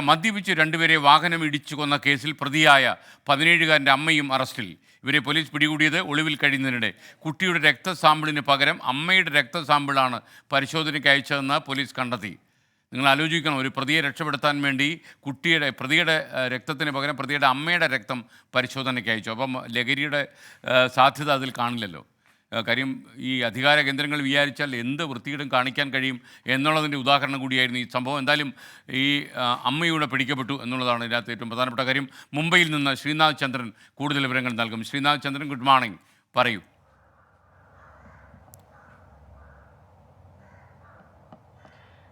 മദ്യപിച്ച് രണ്ടുപേരെ വാഹനം ഇടിച്ചു കൊന്ന കേസിൽ പ്രതിയായ പതിനേഴുകാരന്റെ അമ്മയും അറസ്റ്റിൽ. ഇവരെ പോലീസ് പിടികൂടിയത് ഒളിവിൽ കഴിയുന്നതിനിടെ. കുട്ടിയുടെ രക്തസാമ്പിളിന് പകരം അമ്മയുടെ രക്തസാമ്പിളാണ് പരിശോധനയ്ക്ക് അയച്ചതെന്ന് പോലീസ് കണ്ടെത്തി. നിങ്ങൾ ആലോചിക്കണം ഒരു പ്രതിയെ രക്ഷപ്പെടുത്താൻ വേണ്ടി കുട്ടിയുടെ പ്രതിയുടെ രക്തത്തിന് പകരം പ്രതിയുടെ അമ്മയുടെ രക്തം പരിശോധനയ്ക്ക് അയച്ചു. അപ്പം ലഹരിയുടെ സാധ്യത അതിൽ കാണില്ലല്ലോ. കാര്യം ഈ അധികാര കേന്ദ്രങ്ങൾ വിചാരിച്ചാൽ എന്ത് വൃത്തിയിടും കാണിക്കാൻ കഴിയും എന്നുള്ളതിന്റെ ഉദാഹരണം കൂടിയായിരുന്നു ഈ സംഭവം. എന്തായാലും ഈ അമ്മയൂടെ പിടിക്കപ്പെട്ടു എന്നുള്ളതാണ് ഇതിനകത്ത് ഏറ്റവും പ്രധാനപ്പെട്ട കാര്യം. മുംബൈയിൽ നിന്ന് ശ്രീനാഥ് ചന്ദ്രൻ കൂടുതൽ വിവരങ്ങൾ നൽകും. ശ്രീനാഥ് ചന്ദ്രൻ ഗുഡ് മോർണിംഗ് പറയൂ.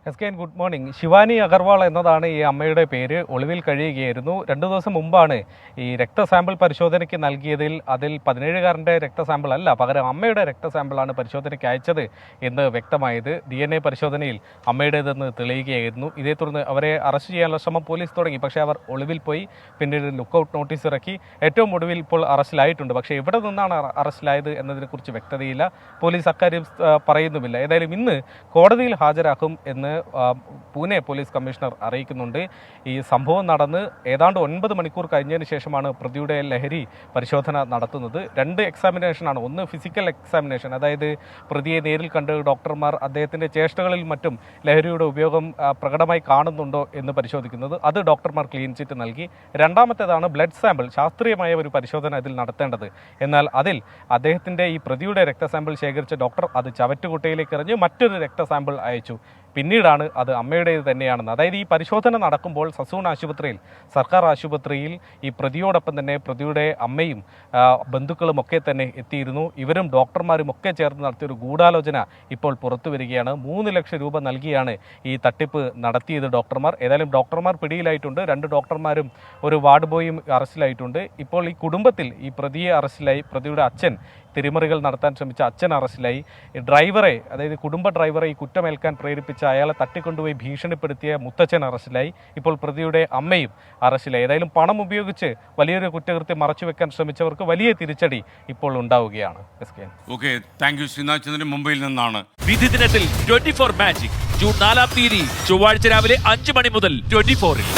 S K good morning. Shivani Agarwal എന്നതാണ് ഈ അമ്മയുടെ പേര്. ഒളിവിൽ കഴിയുകയായിരുന്നു. രണ്ടു ദിവസം മുമ്പാണ് ഈ രക്തസാമ്പിൾ പരിശോധനയ്ക്ക് നൽകിയതിൽ അതിൽ പതിനേഴുകാരന്റെ രക്തസാമ്പിൾ അല്ല പകരം അമ്മയുടെ രക്തസാമ്പിളാണ് പരിശോധനയ്ക്ക് അയച്ചത് എന്ന് വ്യക്തമായത് ഡി എൻ എ പരിശോധനയിൽ അമ്മയുടേതെന്ന് തെളിയുകയായിരുന്നു. ഇതേ തുടർന്ന് അവരെ അറസ്റ്റ് ചെയ്യാനുള്ള ശ്രമം പോലീസ് തുടങ്ങി. പക്ഷേ അവർ ഒളിവിൽ പോയി. പിന്നീട് ലുക്കൌട്ട് നോട്ടീസ് ഇറക്കി. ഏറ്റവും ഒടുവിൽ ഇപ്പോൾ അറസ്റ്റിലായിട്ടുണ്ട്. പക്ഷേ എവിടെ നിന്നാണ് അറ- അറസ്റ്റിലായത് എന്നതിനെക്കുറിച്ച് വ്യക്തതയില്ല. പോലീസ് അക്കാര്യം പറയുന്നുമില്ല. ഏതായാലും ഇന്ന് കോടതിയിൽ ഹാജരാക്കും എന്ന് പൂനെ പോലീസ് കമ്മീഷണർ അറിയിക്കുന്നുണ്ട്. ഈ സംഭവം നടന്ന് ഏതാണ്ട് ഒൻപത് മണിക്കൂർ കഴിഞ്ഞതിന് ശേഷമാണ് പ്രതിയുടെ ലഹരി പരിശോധന നടത്തുന്നത്. രണ്ട് എക്സാമിനേഷനാണ്. ഒന്ന് ഫിസിക്കൽ എക്സാമിനേഷൻ. അതായത് പ്രതിയെ നേരിൽ കണ്ട് ഡോക്ടർമാർ അദ്ദേഹത്തിന്റെ ചേഷ്ടകളിൽ മറ്റും ലഹരിയുടെ ഉപയോഗം പ്രകടമായി കാണുന്നുണ്ടോ എന്ന് പരിശോധിക്കുന്നത്. അത് ഡോക്ടർമാർ ക്ലീൻ ചിറ്റ് നൽകി. രണ്ടാമത്തേതാണ് ബ്ലഡ് സാമ്പിൾ. ശാസ്ത്രീയമായ ഒരു പരിശോധന ഇതിൽ നടത്തേണ്ടത്. എന്നാൽ അതിൽ അദ്ദേഹത്തിന്റെ ഈ പ്രതിയുടെ രക്തസാമ്പിൾ ശേഖരിച്ച ഡോക്ടർ അത് ചവറ്റുകുട്ടയിലേക്ക് എറിഞ്ഞ് മറ്റൊരു രക്തസാമ്പിൾ അയച്ചു. പിന്നീടാണ് അത് അമ്മയുടേത് തന്നെയാണെന്ന്. അതായത് ഈ പരിശോധന നടക്കുമ്പോൾ സസൂൺ ആശുപത്രിയിൽ സർക്കാർ ആശുപത്രിയിൽ ഈ പ്രതിയോടൊപ്പം തന്നെ പ്രതിയുടെ അമ്മയും ബന്ധുക്കളും ഒക്കെ തന്നെ എത്തിയിരുന്നു. ഇവരും ഡോക്ടർമാരും ഒക്കെ ചേർന്ന് നടത്തിയൊരു ഗൂഢാലോചന ഇപ്പോൾ പുറത്തു വരികയാണ്. മൂന്ന് ലക്ഷം രൂപ നൽകിയാണ് ഈ തട്ടിപ്പ് നടത്തിയത് ഡോക്ടർമാർ. ഏതായാലും ഡോക്ടർമാർ പിടിയിലായിട്ടുണ്ട്. രണ്ട് ഡോക്ടർമാരും ഒരു വാർഡ് ബോയും അറസ്റ്റിലായിട്ടുണ്ട്. ഇപ്പോൾ ഈ കുടുംബത്തിൽ ഈ പ്രതിയെ അറസ്റ്റിലായി. പ്രതിയുടെ അച്ഛൻ തിരിമറികൾ നടത്താൻ ശ്രമിച്ച അച്ഛൻ അറസ്റ്റിലായി. ഡ്രൈവറെ അതായത് കുടുംബ ഡ്രൈവറെ ഈ കുറ്റമേൽക്കാൻ പ്രേരിപ്പിച്ച അയാളെ തട്ടിക്കൊണ്ടുപോയി ഭീഷണിപ്പെടുത്തിയ മുത്തച്ഛൻ അറസ്റ്റിലായി. ഇപ്പോൾ പ്രതിയുടെ അമ്മയും അറസ്റ്റിലായി. ഏതായാലും പണം ഉപയോഗിച്ച് വലിയൊരു കുറ്റകൃത്യം മറച്ചുവെക്കാൻ ശ്രമിച്ചവർക്ക് വലിയ തിരിച്ചടി ഇപ്പോൾ ഉണ്ടാവുകയാണ്. S K okay thank you Sreenath മുംബൈയിൽ നിന്നാണ്. വിധി ദിനത്തിൽ ട്വന്റി ഫോർ മാജിക് ജൂൺ നാലാം തീയതി ചൊവ്വാഴ്ച രാവിലെ അഞ്ച് മണി മുതൽ ട്വന്റി ഫോറിൽ